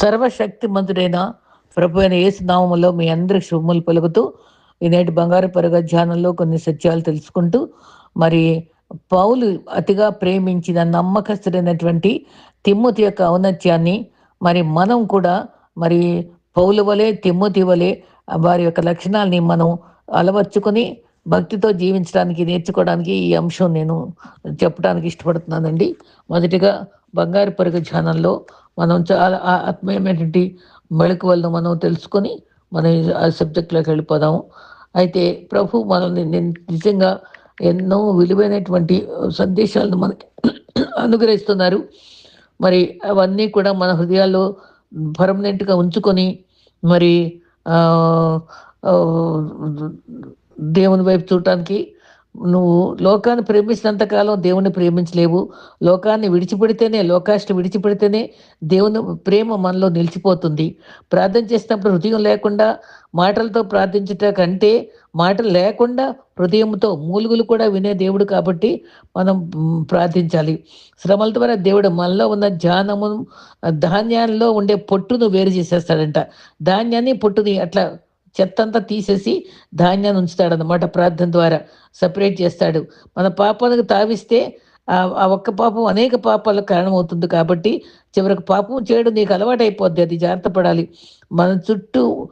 సర్వశక్తి మంతుడైన ప్రభు అయిన నామములో మీ అందరి శుభములు పలుకుతూ ఈనేటి బంగారు పరుగ ధ్యానంలో కొన్ని సత్యాలు తెలుసుకుంటూ మరి పౌలు అతిగా ప్రేమించిన నమ్మకస్తుడైనటువంటి తిమ్మతి యొక్క ఔన్నత్యాన్ని మరి మనం కూడా మరి పౌలు వలె తిమ్మతి వలె వారి యొక్క లక్షణాలని మనం అలవర్చుకొని భక్తితో జీవించడానికి నేర్చుకోవడానికి ఈ అంశం నేను చెప్పడానికి ఇష్టపడుతున్నానండి. మొదటిగా బంగారు పరుగు ధ్యానంలో మనం చాలా ఆత్మీయమైనటువంటి మెళకువలను మనం తెలుసుకొని మనం ఆ సబ్జెక్ట్లోకి వెళ్ళిపోదాము. అయితే ప్రభు మనల్ని నిజంగా ఎన్నో విలువైనటువంటి సందేశాలను మనకి అనుగ్రహిస్తున్నారు. మరి అవన్నీ కూడా మన హృదయాల్లో పర్మనెంట్గా ఉంచుకొని మరి దేవుని వైపు చూడటానికి నువ్వు లోకాన్ని ప్రేమించినంత కాలం దేవుని ప్రేమించలేవు. లోకాన్ని విడిచిపెడితేనే లోకాష్టి విడిచిపెడితేనే దేవుని ప్రేమ మనలో నిలిచిపోతుంది. ప్రార్థన చేసినప్పుడు హృదయం లేకుండా మాటలతో ప్రార్థించుట కంటే మాటలు లేకుండా హృదయంతో మూలుగులు కూడా వినే దేవుడు కాబట్టి మనం ప్రార్థించాలి. శ్రమల ద్వారా దేవుడు మనలో ఉన్న ధ్యానము ధాన్యాల్లో ఉండే పొట్టును వేరు చేసేస్తాడంట. ధాన్యాన్ని పొట్టుని అట్లా చెత్తంతా తీసేసి ధాన్యాన్ని ఉంచుతాడనమాట ప్రార్థన ద్వారా సపరేట్ చేస్తాడు. మన పాపానికి తావిస్తే ఆ ఒక్క పాపం అనేక పాపాలకు కారణమవుతుంది కాబట్టి చివరికి పాపం చేయడం నీకు అలవాటైపోద్ది అది జాగ్రత్త పడాలి. మన చుట్టూ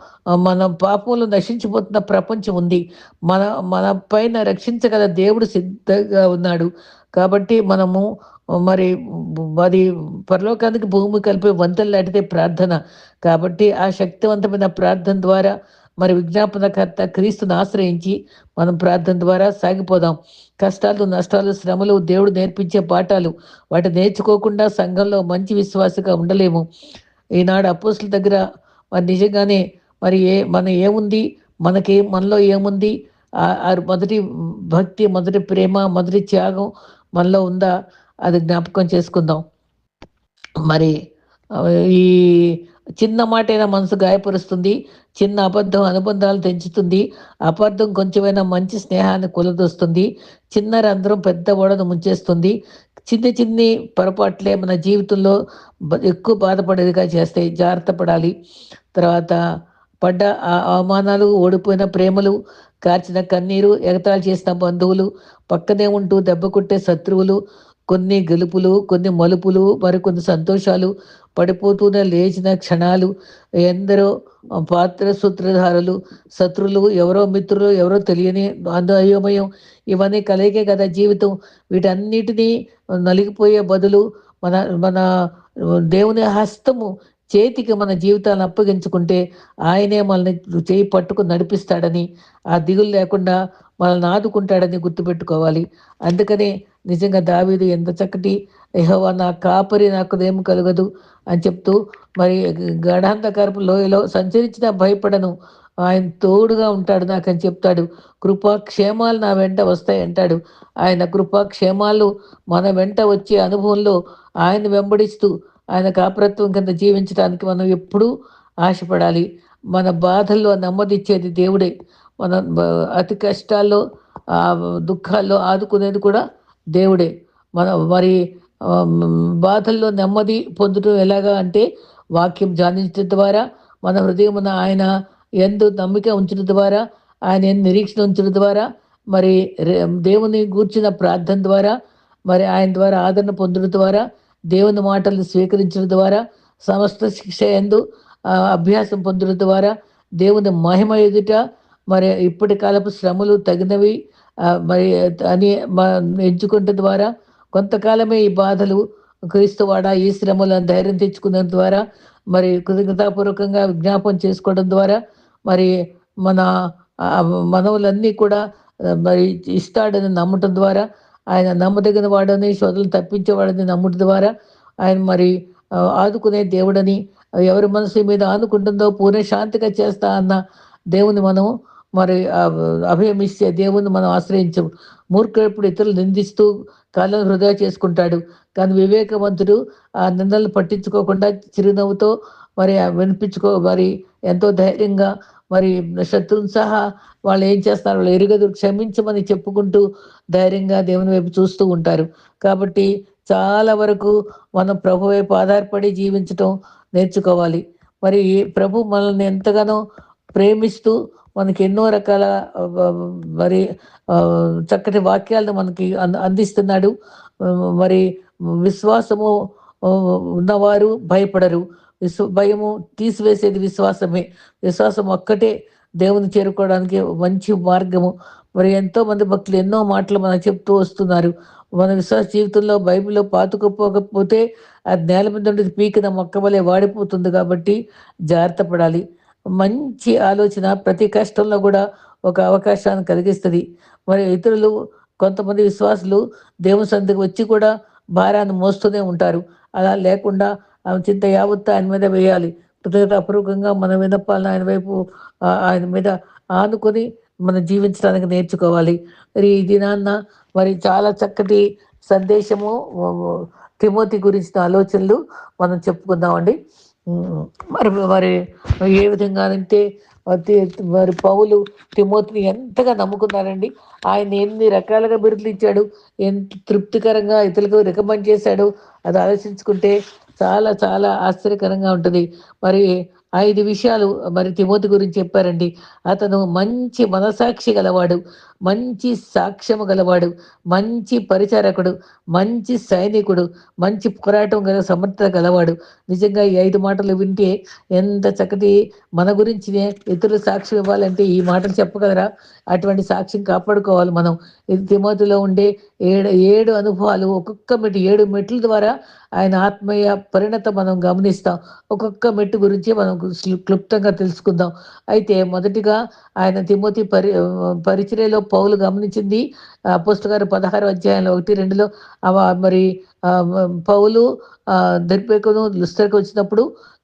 మన పాపంలో నశించిపోతున్న ప్రపంచం ఉంది. మన మన పైన రక్షించగల దేవుడు సిద్ధంగా ఉన్నాడు. కాబట్టి మనము మరి అది పరలోకానికి భూమి కలిపే వంతలు లాంటిదే ప్రార్థన. కాబట్టి ఆ శక్తివంతమైన ప్రార్థన ద్వారా మరి విజ్ఞాపనకర్త క్రీస్తుని ఆశ్రయించి మనం ప్రార్థన ద్వారా సాగిపోదాం. కష్టాలు నష్టాలు శ్రమలు దేవుడు నేర్పించే పాఠాలు. వాటి నేర్చుకోకుండా సంఘంలో మంచి విశ్వాసగా ఉండలేము. ఈనాడు అపోసుల దగ్గర మరి నిజంగానే మరి ఏ మన ఏముంది? మనకి మనలో ఏముంది? ఆ- మొదటి భక్తి మొదటి ప్రేమ మొదటి త్యాగం మనలో ఉందా? అది జ్ఞాపకం చేసుకుందాం. మరి ఈ చిన్న మాటైనా మనసు గాయపరుస్తుంది చిన్న అబద్ధం అనుబంధాలు తెంచుతుంది అబద్ధం కొంచెమైనా మంచి స్నేహాన్ని కులదొస్తుంది చిన్న రంధ్రం పెద్ద ఓడను ముంచేస్తుంది చిన్ని చిన్ని పొరపాట్లే మన జీవితంలో ఎక్కువ బాధపడేదిగా చేస్తాయి జాగ్రత్త పడాలి. తర్వాత పడ్డ అవమానాలు ఓడిపోయిన ప్రేమలు కార్చిన కన్నీరు ఎగతాళి చేసిన బంధువులు పక్కనే ఉంటూ దెబ్బ కొట్టే శత్రువులు కొన్ని గెలుపులు కొన్ని మలుపులు మరికొన్ని సంతోషాలు పడిపోతూనే లేచిన క్షణాలు ఎందరో పాత్ర సూత్రధారులు శత్రులు ఎవరో మిత్రులు ఎవరో తెలియని అయోమయం ఇవన్నీ కలిగే కదా జీవితం. వీటన్నిటినీ నలిగిపోయే బదులు మన మన దేవుని హస్తము చేతికి మన జీవితాలను అప్పగించుకుంటే ఆయనే మనల్ని చేయి పట్టుకుని నడిపిస్తాడని ఆ దిగులు లేకుండా మనల్ని ఆదుకుంటాడని గుర్తుపెట్టుకోవాలి. అందుకనే నిజంగా దావీదు ఎంత చక్కటి యెహోవా నా కాపరి నాకు ఏం కలగదు అని చెప్తూ మరి గడాంధకారపు లోయలో సంచరించిన భయపడను. ఆయన తోడుగా ఉంటాడు నాకు అని చెప్తాడు. కృపాక్షేమాలు నా వెంట వస్తాయి అంటాడు. ఆయన కృపాక్షేమాలు మన వెంట వచ్చే అనుభవంలో ఆయన వెంబడిస్తూ ఆయన కాపరత్వం కింద జీవించడానికి మనం ఎప్పుడూ ఆశపడాలి. మన బాధల్లో నెమ్మదిచ్చేది దేవుడే. మన అతి కష్టాల్లో దుఃఖాల్లో ఆదుకునేది కూడా దేవుడే. మన మరి బాధల్లో నెమ్మది పొందడం ఎలాగా అంటే వాక్యం ధ్యానించడం ద్వారా మన హృదయమున ఆయన ఎందు నమ్మిక ఉంచడం ద్వారా ఆయన ఎందు నిరీక్షణ ఉంచడం ద్వారా మరి రే- దేవుని గూర్చిన ప్రార్థన ద్వారా మరి ఆయన ద్వారా ఆదరణ పొందడం ద్వారా దేవుని మాటలను స్వీకరించడం ద్వారా సమస్త శిక్ష ఎందు అభ్యాసం పొందడం ద్వారా దేవుని మహిమ ఎదుట మరి ఇప్పటి కాలపు శ్రమలు తగినవి మరి అని మ- ఎంచుకుంట ద్వారా కొంతకాలమే ఈ బాధలు క్రీస్తువాడ ఈ శ్రమలను ధైర్యం తెచ్చుకున్న ద్వారా మరి కృతజ్ఞతాపూర్వకంగా విజ్ఞాపం చేసుకోవడం ద్వారా మరి మన మనవులన్నీ కూడా మరి ఇస్తాడని నమ్మటం ద్వారా ఆయన నమ్మదగిన వాడని శోధనలు తప్పించేవాడని నమ్ముడి ద్వారా ఆయన మరి ఆదుకునే దేవుడని ఎవరి మనసు మీద ఆనుకుంటుందో పూర్ణ శాంతిగా చేస్తా అన్న దేవుని మనం మరి అభయమిస్తే దేవుని మనం ఆశ్రయించము. మూర్ఖుడప్పుడు ఇతరులు నిందిస్తూ కాళ్ళను వృధా చేసుకుంటాడు. కానీ వివేకవంతుడు ఆ నిందలను పట్టించుకోకుండా చిరునవ్వుతో మరి ఆ వినిపించుకో మరి ఎంతో ధైర్యంగా మరి శత్రువుని సహా వాళ్ళు ఏం చేస్తారు? వాళ్ళు ఎరుగదు క్షమించమని చెప్పుకుంటూ ధైర్యంగా దేవుని వైపు చూస్తూ ఉంటారు. కాబట్టి చాలా వరకు మనం ప్రభు వైపు ఆధారపడి జీవించటం నేర్చుకోవాలి. మరి ప్రభు మనల్ని ఎంతగానో ప్రేమిస్తూ మనకి ఎన్నో రకాల మరి చక్కటి వాక్యాలను మనకి అందిస్తున్నాడు. మరి విశ్వాసము ఉన్నవారు భయపడరు. విశ్వ భయము తీసివేసేది విశ్వాసమే. విశ్వాసం ఒక్కటే దేవుని చేరుకోవడానికి మంచి మార్గము. మరి ఎంతో మంది భక్తులు ఎన్నో మాటలు మనకు చెప్తూ వస్తున్నారు. మన విశ్వాస జీవితంలో బైబిల్లో పాతుకుపోకపోతే అది నేల మీద ఉండేది పీకిన మొక్క వలె వాడిపోతుంది కాబట్టి జాగ్రత్త పడాలి. మంచి ఆలోచన ప్రతి కష్టంలో కూడా ఒక అవకాశాన్ని కలిగిస్తుంది. మరి ఇతరులు కొంతమంది విశ్వాసులు దేవుని సందుకు వచ్చి కూడా భారాన్ని మోస్తూనే ఉంటారు. అలా లేకుండా ఆమె చింత యావత్తు ఆయన మీద వేయాలి. కృతజ్ఞతాపూర్వకంగా మన వినపాలను ఆయన వైపు ఆయన మీద ఆనుకొని మనం జీవించడానికి నేర్చుకోవాలి. మరి ఈ దినాన్న మరి చాలా చక్కటి సందేశము తిమోతి గురించిన ఆలోచనలు మనం చెప్పుకుందామండి. మరి మరి ఏ విధంగా అంటే మరి పౌలు తిమోతిని ఎంతగా నమ్ముకున్నారండి. ఆయన ఎన్ని రకాలుగా బిరుదులు ఇచ్చాడు ఎంత తృప్తికరంగా ఇతరులకు రికమెండ్ చేశాడు అది ఆలోచించుకుంటే చాలా చాలా ఆశ్చర్యకరంగా ఉంటుంది. మరి ఐదు విషయాలు మరి తిమోతి గురించి చెప్పారండి. అతను మంచి మనసాక్షి గలవాడు మంచి సాక్ష్యము గలవాడు మంచి పరిచారకుడు మంచి సైనికుడు మంచి పోరాటం గల సమర్థత గలవాడు. నిజంగా ఈ ఐదు మాటలు వింటే ఎంత చక్కటి మన గురించినే ఇతరులు సాక్ష్యం ఇవ్వాలంటే ఈ మాటలు చెప్పగలరా? అటువంటి సాక్ష్యం కాపాడుకోవాలి మనం. తిమోతిలో ఉండే ఏడు ఏడు అనుభవాలు ఒక్కొక్క మెట్టు ఏడు మెట్ల ద్వారా ఆయన ఆత్మీయ పరిణత మనం గమనిస్తాం. ఒక్కొక్క మెట్టు గురించి మనం క్లుప్తంగా తెలుసుకుందాం. అయితే మొదటిగా ఆయన తిమోతి పరి పరిచర్యలో పౌలు గమనించింది. పుస్తకారు పదహారు అధ్యాయంలో ఒకటి రెండులో మరి పౌలు దర్పేకును లుస్తరకు వచ్చినప్పుడు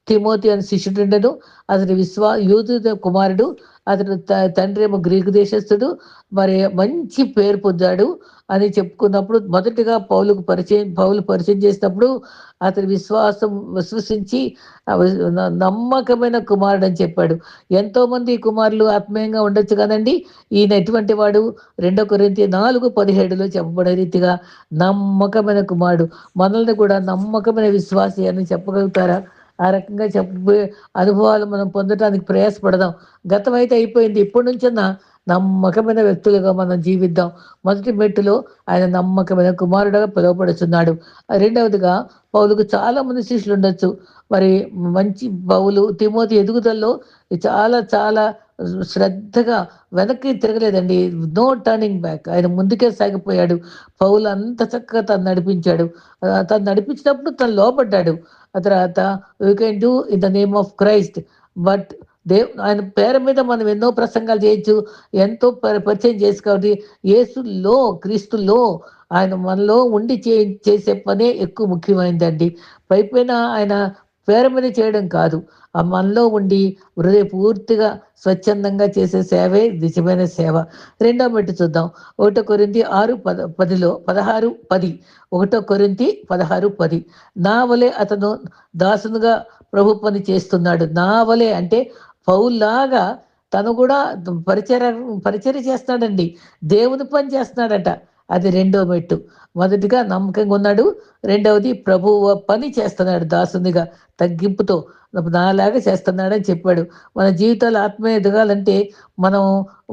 తిమోతి అని శిష్యుడు ఉండను. అతని విశ్వా యూదు కుమారుడు. అతను తండ్రి ఏమో గ్రీకు దేశస్థుడు. మరి మంచి పేరు పొందాడు అని చెప్పుకున్నప్పుడు మొదటిగా పౌలుకు పరిచయం పౌలు పరిచయం చేసినప్పుడు అతని విశ్వాసం విశ్వసించి నమ్మకమైన కుమారుడు అని చెప్పాడు. ఎంతో మంది కుమారులు ఆత్మీయంగా ఉండొచ్చు కదండి. ఈయన ఎటువంటి వాడు? రెండో కొరింతి నాలుగు పదిహేడులో చెప్పబడే రీతిగా నమ్మకమైన కుమారుడు. మనల్ని కూడా నమ్మకమైన విశ్వాసి అని చెప్పగలుగుతారా? ఆ రకంగా చెప్పే అనుభవాలు మనం పొందడానికి ప్రయాసపడదాం. గతం అయితే అయిపోయింది. ఇప్పటి నుంచన్నా నమ్మకమైన వ్యక్తులుగా మనం జీవిద్దాం. మొదటి మెట్టులో ఆయన నమ్మకమైన కుమారుడుగా పిలువపడుతున్నాడు రెండవదిగా పౌలుకు చాలా మంది శిష్యులు ఉండొచ్చు. మరి మంచి పౌలు తిమోతి ఎదుగుదలలో చాలా చాలా శ్రద్ధగా వెనక్కి తిరగలేదండి. No turning back. ఆయన ముందుకే సాగిపోయాడు. పౌలు అంత చక్కగా తను నడిపించాడు. తను నడిపించినప్పుడు తను లోపడ్డాడు ఆ తర్వాత you can do in the name of Christ but Dev ఆయన పేరు మీద మనం ఎన్నో ప్రసంగాలు చేయొచ్చు ఎంతో పరిచయం చేసుకోవాలి యేసులో క్రీస్తులో ఆయన మనలో ఉండి చే చేసే పనే ఎక్కువ ముఖ్యమైందండి. పైపైన ఆయన పేరు చేయడం కాదు. ఆ మనలో ఉండి హృదయ పూర్తిగా స్వచ్ఛందంగా చేసే సేవే నిజమైన సేవ. రెండో మెట్టు చూద్దాం. ఒకటో కొరింది ఆరు పద పదిలో పదహారు పది. ఒకటో కొరింతి పదహారు పది. నా వలె అతను దాసునుగా ప్రభు పని చేస్తున్నాడు. నా వలె అంటే పౌల్లాగా తను కూడా పరిచర పరిచర్య చేస్తాడండి దేవుని పని చేస్తున్నాడట. అది రెండో మెట్టు. మొదటిగా నమ్మకంగా ఉన్నాడు రెండవది ప్రభు పని చేస్తున్నాడు దాసునిగా తగ్గింపుతో నాలాగా చేస్తున్నాడని చెప్పాడు. మన జీవితాలు ఆత్మీయ ఎదగాలంటే మనం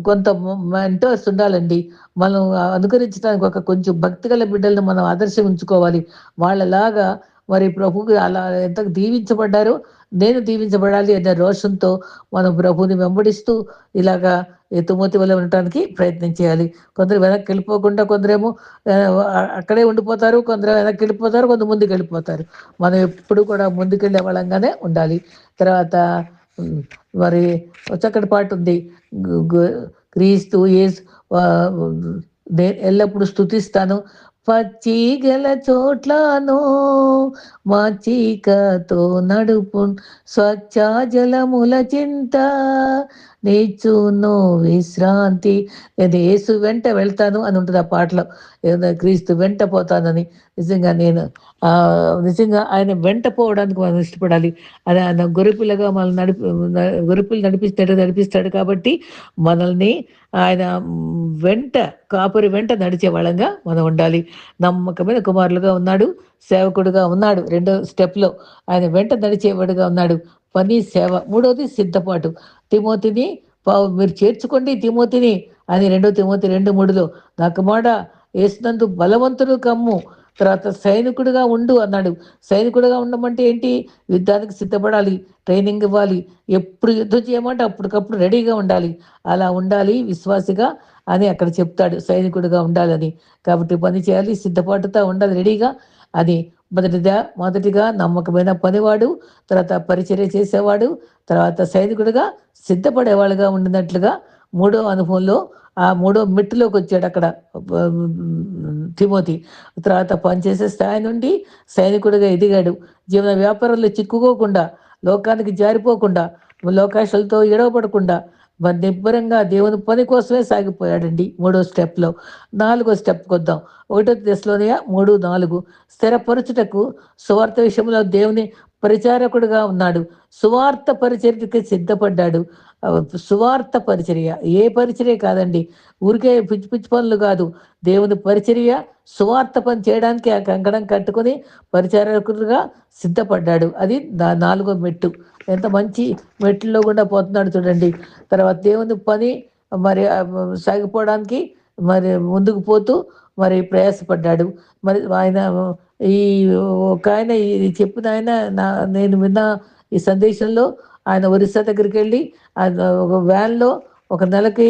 కొంత మెంటర్స్ ఉండాలండి. మనం అనుకరించడానికి ఒక కొంచెం భక్తి గల బిడ్డలను మనం ఆదర్శం ఉంచుకోవాలి వాళ్ళలాగా మరి ప్రభుకి అలా ఎంత దీవించబడ్డారో నేను దీవించబడాలి అనే రోషంతో మనం ప్రభుని వెంబడిస్తూ ఇలాగా ఎత్తుమూతి వల్ల ఉండటానికి ప్రయత్నం చేయాలి. కొందరు వెనక్కి వెళ్ళిపోకుండా కొందరేమో అక్కడే ఉండిపోతారు కొందరు వెనక్కి వెళ్ళిపోతారు కొందరు ముందుకు వెళ్ళిపోతారు. మనం ఎప్పుడు కూడా ముందుకెళ్ళే వాళ్ళంగానే ఉండాలి. తర్వాత మరి చక్కటి పాట ఉంది. క్రీస్తు ఏస్ ఎల్లప్పుడూ స్థుతిస్తాను పచ్చి గల చోట్లను మాచికతో నడుపు స్వచ్ఛ జలముల చింత నీచును విశ్రాంతి. నేను యేసు వెంట వెళ్తాను అని ఉంటుంది ఆ పాటలో. క్రీస్తు వెంట పోతానని. నిజంగా నేను నిజంగా ఆయన వెంట పోవడానికి మనం ఇష్టపడాలి. అది ఆయన గొరిపిల్లగా మనల్ని నడిపి గొరిపిల్లు నడిపిస్తాడు నడిపిస్తాడు కాబట్టి మనల్ని ఆయన వెంట కాపురి వెంట నడిచే వాళ్ళంగా మనం ఉండాలి. నమ్మకమైన కుమారులుగా ఉన్నాడు సేవకుడుగా ఉన్నాడు. రెండో స్టెప్లో ఆయన వెంట నడిచేవాడుగా ఉన్నాడు. పని సేవ. మూడవది సిద్ధపాటు. తిమోతిని మీరు చేర్చుకోండి తిమోతిని అని రెండో తిమోతి రెండు మూడులో నాకు మాట వేసినందు బలవంతుడు కమ్ము. తర్వాత సైనికుడిగా ఉండు అన్నాడు. సైనికుడిగా ఉండమంటే ఏంటి? యుద్ధానికి సిద్ధపడాలి ట్రైనింగ్ ఇవ్వాలి. ఎప్పుడు యుద్ధం చేయమంటే అప్పటికప్పుడు రెడీగా ఉండాలి. అలా ఉండాలి విశ్వాసిగా అని అక్కడ చెప్తాడు సైనికుడిగా ఉండాలని. కాబట్టి పని చేయాలి సిద్ధపాటుతో ఉండాలి రెడీగా అని మొదటిగా మొదటిగా నమ్మకమైన పనివాడు తర్వాత పరిచర్య చేసేవాడు తర్వాత సైనికుడిగా సిద్ధపడేవాడుగా ఉండినట్లుగా మూడో అనుభవంలో ఆ మూడో మెట్టులోకి వచ్చాడు అక్కడ తిమోతి. తర్వాత పనిచేసే స్థాయి నుండి సైనికుడిగా ఎదిగాడు. జీవన వ్యాపారంలో చిక్కుకోకుండా లోకానికి జారిపోకుండా లోకాశాలతో ఎడవపడకుండా మరి నిబ్బరంగా దేవుని పని కోసమే సాగిపోయాడండి మూడో స్టెప్లో. నాలుగో స్టెప్ కొద్దాం. ఒకటో దశలోనే మూడు నాలుగు. స్థిరపరచుటకు సువార్త విషయంలో దేవుని పరిచారకుడుగా ఉన్నాడు. సువార్త పరిచర్యకి సిద్ధపడ్డాడు. సువార్త పరిచర్య. ఏ పరిచర్య కాదండి. ఊరికే పిచ్చి పిచ్చి పనులు కాదు. దేవుని పరిచర్య సువార్త పని చేయడానికి ఆ కంకణం కట్టుకొని పరిచారకుడుగా సిద్ధపడ్డాడు. అది నాలుగో మెట్టు. ఎంత మంచి మెట్లలో కూడా పోతున్నాడు చూడండి. తర్వాత దేవుని పని మరి సాగిపోవడానికి మరి ముందుకు పోతూ మరి ప్రయాసపడ్డాడు. మరి ఆయన ఈ ఒక ఆయన ఇది చెప్పిన ఆయన నా నేను విన్న ఈ సందేశంలో ఆయన ఒరిస్సా దగ్గరికి వెళ్ళి ఒక వ్యాన్లో ఒక నెలకి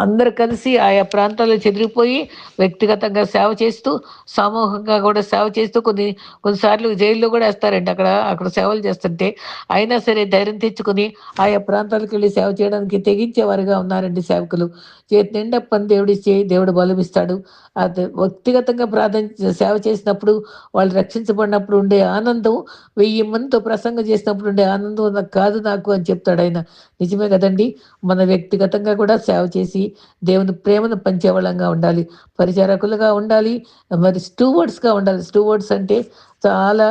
అందరు కలిసి ఆయా ప్రాంతాల్లో చెదిరిపోయి వ్యక్తిగతంగా సేవ చేస్తూ సమూహంగా కూడా సేవ చేస్తూ కొన్ని కొన్నిసార్లు జైల్లో కూడా వేస్తారండి అక్కడ అక్కడ సేవలు చేస్తుంటే. అయినా సరే ధైర్యం తెచ్చుకొని ఆయా ప్రాంతాలకు వెళ్ళి సేవ చేయడానికి తెగించేవారుగా ఉన్నారండి సేవకులు. చేతి నిండా పని దేవుడిచ్చి దేవుడు బలమిస్తాడు. అది వ్యక్తిగతంగా ప్రార్థన సేవ చేసినప్పుడు వాళ్ళు రక్షించబడినప్పుడు ఉండే ఆనందం వెయ్యి మందితో ప్రసంగం చేసినప్పుడు ఉండే ఆనందం నాకు కాదు నాకు అని చెప్తాడు ఆయన. నిజమే కదండి. మన వ్యక్తిగతంగా కూడా సేవ చేసి దేవుని ప్రేమను పంచేవాళ్ళంగా ఉండాలి. పరిచారకులుగా ఉండాలి. మరి స్టూవర్డ్స్గా ఉండాలి. స్టూవర్డ్స్ అంటే చాలా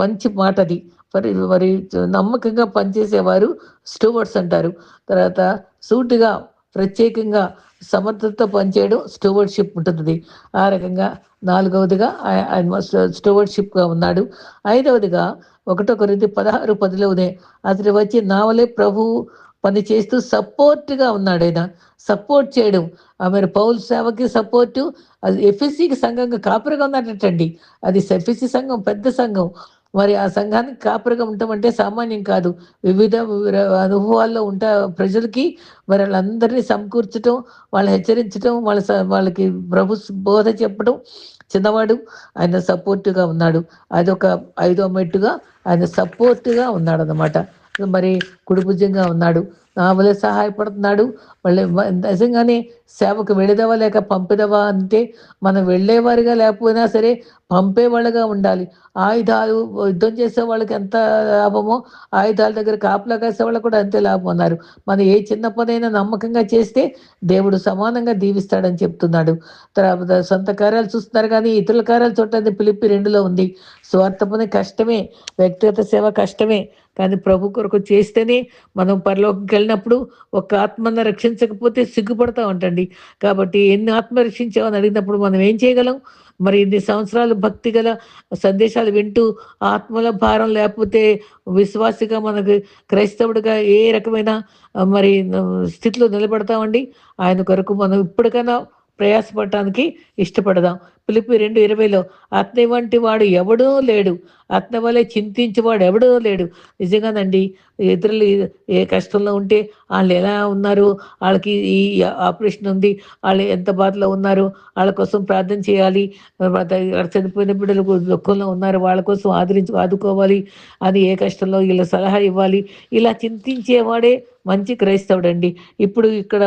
మంచి మాట అది. మరి మరి నమ్మకంగా పనిచేసేవారు స్టూవర్డ్స్ అంటారు. తర్వాత సూటిగా ప్రత్యేకంగా సమర్థతతో పనిచేయడం స్టూవర్డ్షిప్ ఉంటుంది. ఆ రకంగా నాలుగవదిగా ఆయన స్టూవర్డ్షిప్గా ఉన్నాడు. ఐదవదిగా ఒకటో కొరింది పదహారు పదిలోనే అతని వచ్చి నావలే ప్రభువు పని చేస్తూ సపోర్ట్గా ఉన్నాడు ఆయన. సపోర్ట్ చేయడం. ఆమె పౌల్ సేవకి సపోర్టు అది ఎఫ్ఎస్సికి సంఘంగా కాపురగా ఉన్నట్టండి అది ఎఫ్ఎస్సి సంఘం పెద్ద సంఘం. మరి ఆ సంఘానికి కాపురగా ఉండటం అంటే సామాన్యం కాదు. వివిధ అనుభవాల్లో ఉంటా ప్రజలకి మరి వాళ్ళందరినీ సమకూర్చడం వాళ్ళని హెచ్చరించడం వాళ్ళ వాళ్ళకి ప్రభు బోధ చెప్పడం చిన్నవాడు ఆయన సపోర్టుగా ఉన్నాడు. అదొక ఐదో మెట్టుగా ఆయన సపోర్ట్గా ఉన్నాడు అనమాట మరి కుడిభుజంగా ఉన్నాడు. నా వల్ల సహాయపడుతున్నాడు. మళ్ళీ నిజంగానే సేవకు వెళ్ళదవా లేక పంపిదవా అంటే మనం వెళ్ళేవారిగా లేకపోయినా సరే పంపేవాళ్ళుగా ఉండాలి. ఆయుధాలు యుద్ధం చేసే వాళ్ళకి ఎంత లాభమో ఆయుధాల దగ్గర కాపులా కాసే వాళ్ళకి కూడా అంతే లాభం ఉన్నారు మనం ఏ చిన్న పనైనా నమ్మకంగా చేస్తే దేవుడు సమానంగా దీవిస్తాడని చెప్తున్నాడు. తర్వాత సొంత కార్యాలు చూస్తున్నారు కానీ ఇతరుల కార్యాలు చూడటానికి పిలిపి రెండులో ఉంది. స్వార్థ పని కష్టమే వ్యక్తిగత సేవ కష్టమే. కానీ ప్రభు కొరకు చేస్తేనే మనం పరలోకి వెళ్ళినప్పుడు ఒక ఆత్మను రక్షించకపోతే సిగ్గుపడతా ఉంటండి. కాబట్టి ఎన్ని ఆత్మ రక్షించామని అడిగినప్పుడు మనం ఏం చేయగలం? మరి ఇన్ని సంవత్సరాలు భక్తి గల సందేశాలు వింటూ ఆత్మల భారం లేకపోతే విశ్వాసిగా మనకు క్రైస్తవుడిగా ఏ రకమైన మరి స్థితిలో నిలబడతామండి? ఆయన కొరకు మనం ఇప్పటికైనా ప్రయాసపడటానికి ఇష్టపడదాం. పిలిపి రెండు ఇరవైలో అత్న వంటి వాడు ఎవడూ లేడు. అత్న వలె చింతించేవాడు ఎవడో లేడు. నిజంగానండి ఇతరులు ఏ కష్టంలో ఉంటే వాళ్ళు ఎలా ఉన్నారు? వాళ్ళకి ఈ ఆపరేషన్ ఉంది. వాళ్ళు ఎంత బాధలో ఉన్నారు? వాళ్ళ కోసం ప్రార్థన చేయాలి. చనిపోయిన బిడ్డలు దుఃఖంలో ఉన్నారు. వాళ్ళ కోసం ఆదరించి ఆదుకోవాలి. అని ఏ కష్టంలో వీళ్ళ సలహా ఇవ్వాలి. ఇలా చింతించేవాడే మంచి క్రైస్తవుడండి. ఇప్పుడు ఇక్కడ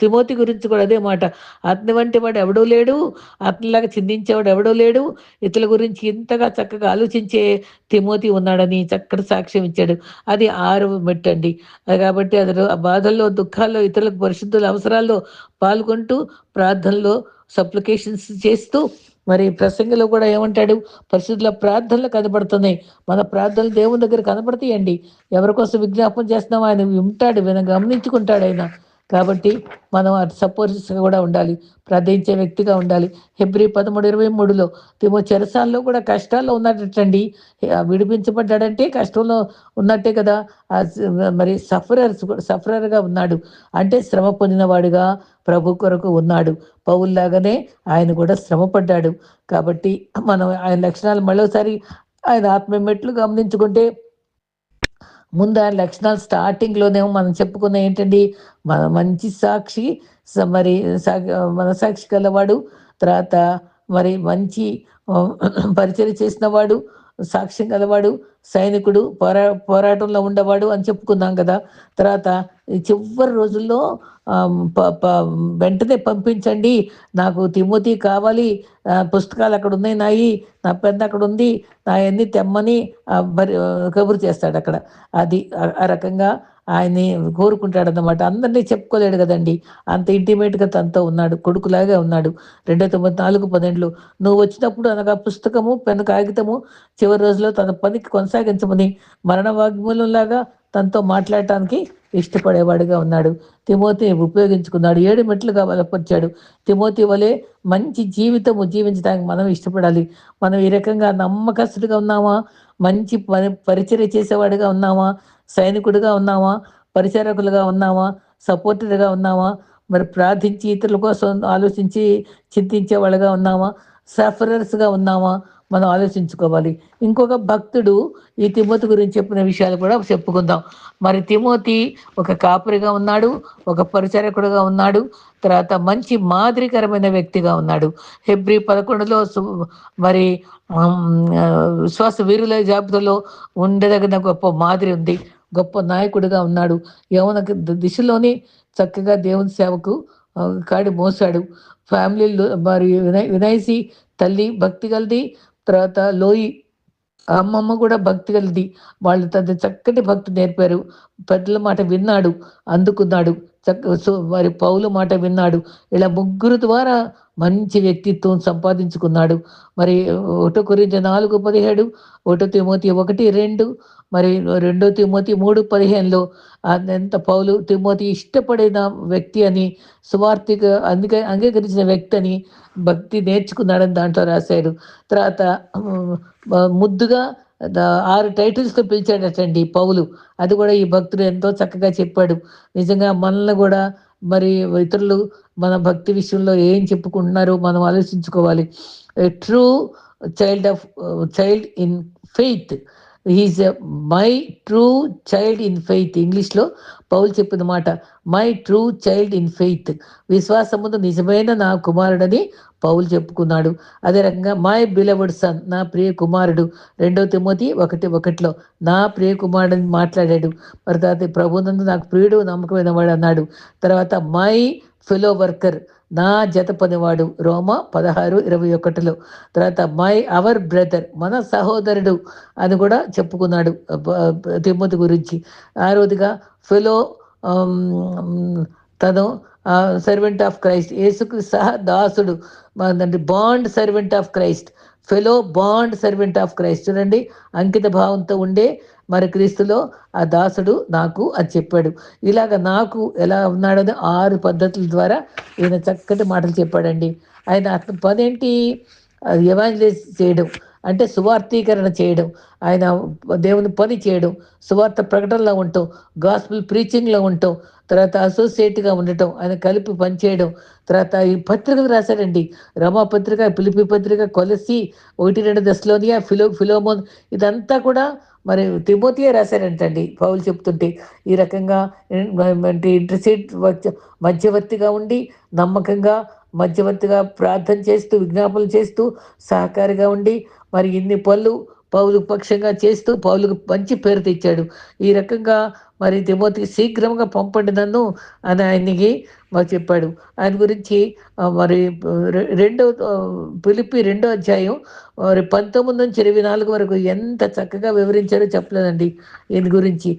తిమోతి గురించి కూడా అదే మాట. అతని వంటి వాడు ఎవడూ లేడు. అట్లాగా చిందించేవాడు ఎవడో లేడు. ఇతరుల గురించి ఇంతగా చక్కగా ఆలోచించే తిమోతి ఉన్నాడని చక్కటి సాక్ష్యం ఇచ్చాడు. అది ఆరు మెట్టండి. కాబట్టి అతడు ఆ బాధల్లో దుఃఖాల్లో ఇతరులకు పరిశుద్ధుల అవసరాల్లో పాల్గొంటూ ప్రార్థనలో సప్లికేషన్స్ చేస్తూ మరి ప్రసంగంలో కూడా ఏమంటాడు? పరిశుద్ధుల ప్రార్థనలు కనబడుతున్నాయి. మన ప్రార్థనలు దేవుని దగ్గర కనబడతాయండి. ఎవరి కోసం విజ్ఞాపం చేస్తున్నామో ఆయన వింటాడు విన గమనించుకుంటాడు ఆయన. కాబట్టి మనం అటు సపోర్ట్స్గా కూడా ఉండాలి. ప్రార్థించే వ్యక్తిగా ఉండాలి. ఫిబ్రవరి పదమూడు ఇరవై మూడులో తిమో చెరసాల్లో కూడా కష్టాల్లో ఉన్నట్టండి. విడిపించబడ్డాడంటే కష్టంలో ఉన్నట్టే కదా. మరి సఫరర్స్ సఫరర్గా ఉన్నాడు. అంటే శ్రమ పొందినవాడుగా ప్రభు కొరకు ఉన్నాడు. పౌల్లాగానే ఆయన కూడా శ్రమ పడ్డాడు. కాబట్టి మనం ఆయన లక్షణాలు మరోసారి ఆయన ఆత్మ మెట్లు గమనించుకుంటే ముందు ఆ లక్షణాలు స్టార్టింగ్లోనేమో మనం చెప్పుకున్న ఏంటండి? మన మంచి సాక్షి మరి మనసాక్షి గలవాడు తర్వాత మరి మంచి పరిచయం చేసినవాడు సాక్ష్యం గలవాడు సైనికుడు పోరా పోరాటంలో ఉండేవాడు అని చెప్పుకున్నాం కదా. తర్వాత చివరి రోజుల్లో వెంటనే పంపించండి. నాకు తిమ్మతి కావాలి. పుస్తకాలు అక్కడ ఉన్నాయి నాయి. నా పెద్ద అక్కడ ఉంది. నా అన్ని తెమ్మని కబురు చేస్తాడు అక్కడ. అది ఆ రకంగా ఆయన్ని కోరుకుంటాడు అన్నమాట అందరినీ చెప్పుకోలేడు కదండి. అంత ఇంటిమేట్గా తనతో ఉన్నాడు. కొడుకులాగా ఉన్నాడు. రెండో తొమ్మిది నాలుగు పన్నెండులు నువ్వు వచ్చినప్పుడు అనగా పుస్తకము పెన్ను కాగితము చివరి రోజులో తన పనికి కొనసాగించమని మరణ వాగ్మూలంలాగా తనతో మాట్లాడటానికి ఇష్టపడేవాడిగా ఉన్నాడు. తిమోతి ఉపయోగించుకున్నాడు. ఏడు మెట్లుగా బలపరిచాడు తిమోతి వలె మంచి జీవితము జీవించడానికి మనం ఇష్టపడాలి. మనం ఈ రకంగా నమ్మకస్తుడిగా ఉన్నామా? మంచి పని పరిచర్య చేసేవాడిగా ఉన్నామా? సైనికుడిగా ఉన్నామా? పరిచారకులుగా ఉన్నామా? సపోర్టర్గా ఉన్నామా? మరి ప్రార్థించి ఇతరుల కోసం ఆలోచించి చింతించే వాళ్ళగా ఉన్నామా? సఫరర్స్గా ఉన్నామా? మనం ఆలోచించుకోవాలి. ఇంకొక భక్తుడు ఈ తిమోతి గురించి చెప్పిన విషయాలు కూడా చెప్పుకుందాం. మరి తిమోతి ఒక కాపురిగా ఉన్నాడు ఒక పరిచారకుడుగా ఉన్నాడు తర్వాత మంచి మాదిరికరమైన వ్యక్తిగా ఉన్నాడు. ఫిబ్రి పదకొండులో మరి విశ్వాస వీరుల జాబితాలో ఉండదగిన గొప్ప మాదిరి ఉంది. గొప్ప నాయకుడిగా ఉన్నాడు. యవన దిశలోనే చక్కగా దేవుని సేవకు కాడి మోసాడు. ఫ్యామిలీలో మరి వినయ్ వినయసి తల్లి భక్తి కలిది తర్వాత లోయి అమ్మమ్మ కూడా భక్తి కలిది వాళ్ళు తన చక్కటి భక్తి నేర్పారు. పెద్దల మాట విన్నాడు అందుకున్నాడు. చక్క సో వారి పౌల మాట విన్నాడు. ఇలా ముగ్గురు ద్వారా మంచి వ్యక్తిత్వం సంపాదించుకున్నాడు. మరి ఒకటో గురించి నాలుగు పదిహేడు ఒకటో తిమోతి ఒకటి రెండు మరి రెండో తిమోతి మూడు పదిహేనులో ఎంత పౌలు తిమోతి ఇష్టపడిన వ్యక్తి అని సువార్థిక అందుకే అంగీకరించిన వ్యక్తి అని భక్తి నేర్చుకున్నాడని దాంట్లో రాశాడు తర్వాత ముద్దుగా ఆరు టైటిల్స్తో పిలిచాడటండి పౌలు. అది కూడా ఈ భక్తుడు ఎంతో చక్కగా చెప్పాడు. నిజంగా మనల్ని కూడా మరి ఇతరులు మన భక్తి విషయంలో ఏం చెప్పుకుంటున్నారో మనం ఆలోచించుకోవాలి. True child of child in faith he's my true child in faith ఇంగ్లీష్లో పౌల్ చెప్పిన మాట my true child in faith విశ్వాసముందు నిజమైన నా కుమారుడని పౌలు చెప్పుకున్నాడు. అదే రకంగా మై బిలవర్డ్ సన్ నా ప్రియ కుమారుడు. రెండో తిమ్మతి ఒకటి ఒకటిలో నా ప్రియ కుమారుడని మాట్లాడాడు. మరి తర్వాత ప్రభునందు నాకు ప్రియుడు నమ్మకమైన వాడు అన్నాడు తర్వాత మై ఫెలో వర్కర్ నా జత పనివాడు రోమ పదహారు ఇరవై ఒకటిలో. తర్వాత మై అవర్ బ్రదర్ మన సహోదరుడు అని కూడా చెప్పుకున్నాడు తిమ్మతి గురించి. ఆరోదిగా ఫెలో తను సర్వెంట్ ఆఫ్ క్రైస్ట్ యేసుకు సహ దాసుడు bond servant of Christ fellow bond servant of Christ. చూడండి అంకిత భావంతో ఉండే మరి క్రీస్తులో ఆ దాసుడు నాకు అది చెప్పాడు. ఇలాగ నాకు ఎలా ఉన్నాడని ఆరు పద్ధతుల ద్వారా ఈయన చక్కటి మాటలు చెప్పాడండి. ఆయన పని ఏంటి ఎవాంజలైజ్ చేయడం అంటే సువార్థీకరణ చేయడం ఆయన దేవుని పని చేయడం సువార్త ప్రకటనలో ఉండటం గాస్పుల్ ప్రీచింగ్లో ఉండటం తర్వాత అసోసియేట్గా ఉండటం ఆయన కలిపి పనిచేయడం తర్వాత ఈ పత్రికలు రాశాడండి. రమా పత్రిక పిలిపి పత్రిక కొలసి ఒకటి రెండు దశలోనియా ఫిలో ఫిలోమోన్ ఇదంతా కూడా మరి తిమోతియే రాశారంటండి పౌలు చెప్తుంటే. ఈ రకంగా ఇంటర్సీట్ మధ్యవర్తిగా ఉండి నమ్మకంగా మధ్యవర్తిగా ప్రార్థన చేస్తూ విజ్ఞాపనలు చేస్తూ సహకారిగా ఉండి మరి ఇన్ని పనులు పౌలు పక్షంగా చేస్తూ పౌలుకు మంచి పేరు తెచ్చాడు. ఈ రకంగా మరి తిమోతికి శీఘ్రంగా పంపండి నన్ను అని ఆయనకి మాకు చెప్పాడు. ఆయన గురించి మరి రెండో పిలిపి రెండో అధ్యాయం మరి పంతొమ్మిది నుంచి ఇరవై నాలుగు వరకు ఎంత చక్కగా వివరించారో చెప్పలేదండి ఈయన గురించి.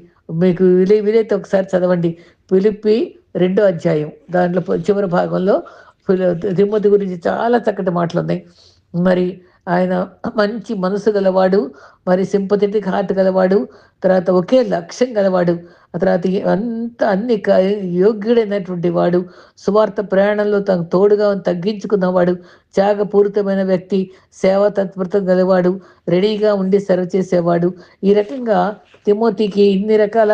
మీకు విలే వీలైతే ఒకసారి చదవండి. పిలిపి రెండో అధ్యాయం దాంట్లో చివరి భాగంలో తిమ్మతి గురించి చాలా చక్కటి మాటలు ఉన్నాయి మరి ఆయన మంచి మనసు గలవాడు మరి సింపథెటిక్ హార్ట్ గలవాడు తర్వాత ఒకే లక్ష్యం గలవాడు ఆ తర్వాత అంత అన్ని యోగ్యుడైనటువంటి వాడు సువార్త ప్రయాణంలో తన తోడుగా తగ్గించుకున్నవాడు త్యాగపూరితమైన వ్యక్తి సేవా తత్పరత గలవాడు రెడీగా ఉండి సర్వ్ చేసేవాడు. ఈ రకంగా తిమోతికి ఇన్ని రకాల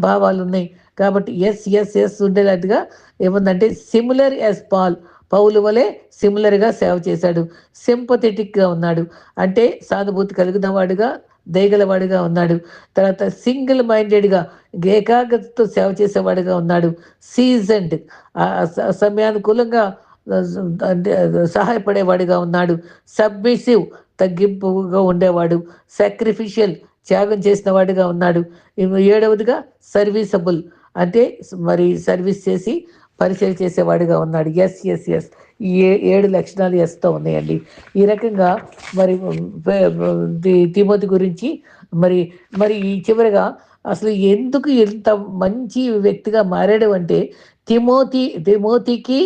భావాలు ఉన్నాయి కాబట్టి ఎస్ ఎస్ ఎస్ ఉండేటట్టుగా ఏముందంటే సిమిలర్ ఎస్ పాల్ పౌలు వలె సిమిలర్గా సేవ చేశాడు. సింపథెటిక్గా ఉన్నాడు. అంటే సానుభూతి కలిగిన వాడుగా దయగలవాడిగా ఉన్నాడు. తర్వాత సింగిల్ మైండెడ్గా ఏకాగ్రతతో సేవ చేసేవాడిగా ఉన్నాడు. సీజన్డ్ సమయానుకూలంగా సహాయపడేవాడిగా ఉన్నాడు. సబ్మిసివ్ తగ్గింపుగా ఉండేవాడు. సాక్రిఫిషియల్ త్యాగం చేసిన వాడిగా ఉన్నాడు ఏడవదిగా సర్వీసబుల్ అంటే మరి సర్వీస్ చేసి పరిచయం చేసేవాడిగా ఉన్నాడు. ఎస్ ఎస్ ఎస్ ఏ ఏడు లక్షణాలు ఎస్తో ఉన్నాయండి. ఈ రకంగా మరి తిమోతి గురించి మరి మరి ఈ చివరిగా అసలు ఎందుకు ఎంత మంచి వ్యక్తిగా మారాడు అంటే తిమోతి తిమోతికి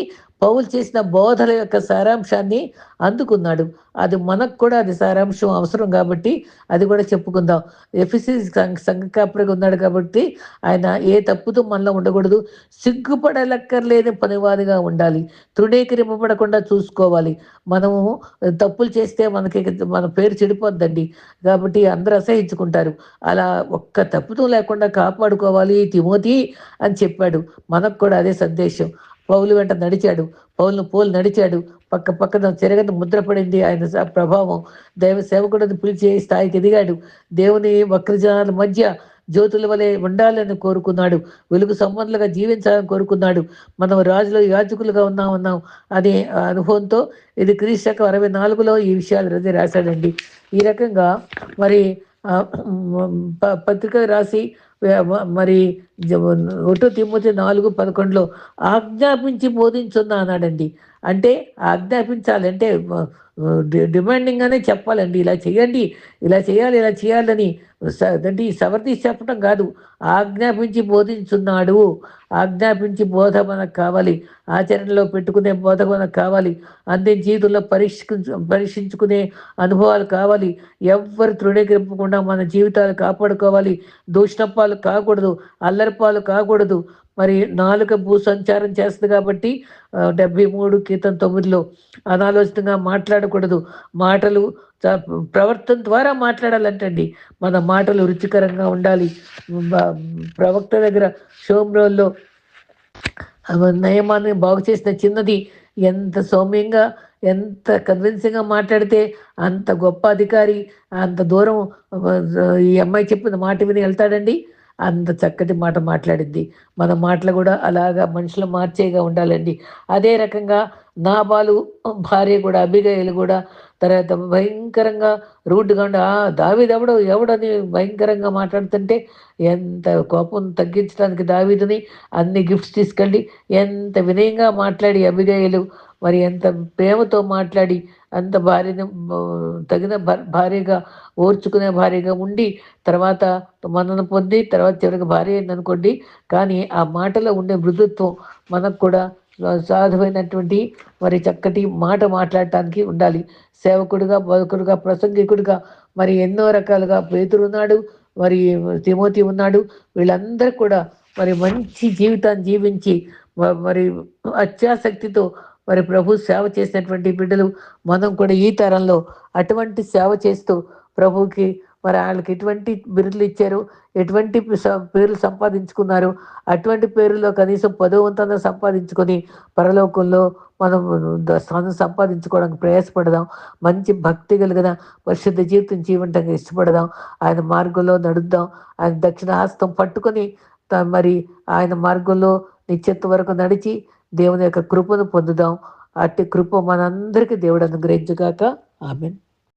పౌలు చేసిన బోధల యొక్క సారాంశాన్ని అందుకున్నాడు. అది మనకు కూడా అది సారాంశం అవసరం కాబట్టి అది కూడా చెప్పుకుందాం. ఎఫ్ఎస్సి సంఘకాపురిగా ఉన్నాడు కాబట్టి ఆయన ఏ తప్పుతో మనలో ఉండకూడదు. సిగ్గుపడలక్కర్లేని పనివాదిగా ఉండాలి. తృణీకరింపబడకుండా చూసుకోవాలి. మనము తప్పులు చేస్తే మనకి మన పేరు చెడిపోద్దండి. కాబట్టి అందరూ అసహించుకుంటారు. అలా ఒక్క తప్పుతో లేకుండా కాపాడుకోవాలి. తిమోతి అని చెప్పాడు. మనకు కూడా అదే సందేశం. పౌలు వెంట నడిచాడు. పౌలను పోలు నడిచాడు. పక్క పక్కన చెరగని ముద్రపడింది ఆయన ప్రభావం దైవ సేవకుడిని పిలిచే స్థాయికి ఎదిగాడు. దేవుని వక్రజనాల మధ్య జ్యోతుల వలె ఉండాలని కోరుకున్నాడు. వెలుగు సంబంధులుగా జీవించాలని కోరుకున్నాడు. మనం రాజులో యాజకులుగా ఉన్నామన్నాం అనే అనుభవంతో ఇది క్రీస్తు అరవై నాలుగులో ఈ విషయాలు రాశాడండి. ఈ రకంగా మరి పత్రిక రాసి మరి ఒట్టు తిమ్మతి నాలుగు పదకొండులో ఆజ్ఞాపించి బోధించున్నా అన్నాడండి. అంటే ఆజ్ఞాపించాలంటే Uh, డిమాండింగ్గానే చెప్పాలండి. ఇలా చేయండి ఇలా చేయాలి ఇలా చేయాలని అంటే సవర్తి చెప్పడం కాదు. ఆజ్ఞాపించి బోధించున్నాడు. ఆజ్ఞాపించి బోధ మనకు కావాలి. ఆచరణలో పెట్టుకునే బోధ మనకు కావాలి. అందే జీవితంలో పరీక్ష పరీక్షించుకునే అనుభవాలు కావాలి. ఎవరు తృణీకరింపకుండా మన జీవితాలు కాపాడుకోవాలి. దూషణపాలు కాకూడదు. అల్లరిపాలు కాకూడదు. మరి నాలుక భూ సంచారం చేస్తుంది కాబట్టి డెబ్బై మూడు కీర్తన తొమ్మిదిలో అనాలోచితంగా మాట్లాడకూడదు. మాటలు ప్రవర్తన ద్వారా మాట్లాడాలంటండి. మన మాటలు రుచికరంగా ఉండాలి. ప్రవక్త దగ్గర షోమ్రోల్లో నయమాన్ని బాగు చేసిన చిన్నది ఎంత సౌమ్యంగా ఎంత కన్విన్సింగ్గా మాట్లాడితే అంత గొప్ప అధికారి అంత దూరం ఈ అమ్మాయి చెప్పిన మాట విని వెళ్తాడండి. అంత చక్కటి మాట మాట్లాడింది. మన మాటలు కూడా అలాగా మనుషులు మార్చేగా ఉండాలండి. అదే రకంగా నాబాలు భార్య కూడా అభిగయలు కూడా తర్వాత భయంకరంగా రూడ్గా ఉండి ఆ దావీదెవడు ఎవడని భయంకరంగా మాట్లాడుతుంటే ఎంత కోపం తగ్గించడానికి దావిదని అన్ని గిఫ్ట్స్ తీసుకెళ్ళి ఎంత వినయంగా మాట్లాడి అభిగయలు మరి ఎంత ప్రేమతో మాట్లాడి అంత భార్యను తగిన భార్యగా ఓర్చుకునే భార్యగా ఉండి తర్వాత మనను పొంది తర్వాత చివరికి భార్య అయిందనుకోండి కానీ ఆ మాటలో ఉండే మృదుత్వం మనకు కూడా సాధువైనటువంటి మరి చక్కటి మాట మాట్లాడటానికి ఉండాలి. సేవకుడిగా బోధకుడిగా ప్రసంగికుడిగా మరి ఎన్నో రకాలుగా పేతురున్నాడు మరి తిమోతి ఉన్నాడు వీళ్ళందరూ కూడా మరి మంచి జీవితాన్ని జీవించి మరి అత్యాసక్తితో మరి ప్రభు సేవ చేసినటువంటి బిడ్డలు మనం కూడా ఈ తరంలో అటువంటి సేవ చేస్తూ ప్రభుకి మరి వాళ్ళకి ఎటువంటి బిరుదులు ఇచ్చారు? ఎటువంటి పేర్లు సంపాదించుకున్నారు? అటువంటి పేరులో కనీసం పదవంతంగా సంపాదించుకొని పరలోకంలో మనం స్థానం సంపాదించుకోవడానికి ప్రయాసపడదాం. మంచి భక్తి కలిగిన పరిశుద్ధ జీవితం జీవంతంగా ఇష్టపడదాం. ఆయన మార్గంలో నడుద్దాం. ఆయన దక్షిణ హస్తం పట్టుకొని మరి ఆయన మార్గంలో నిత్యత్వ వరకు నడిచి దేవుని యొక్క కృపను పొందుదాం. అట్టి కృప మనందరికీ దేవుడు అనుగ్రహించుగాక. ఆమెన్.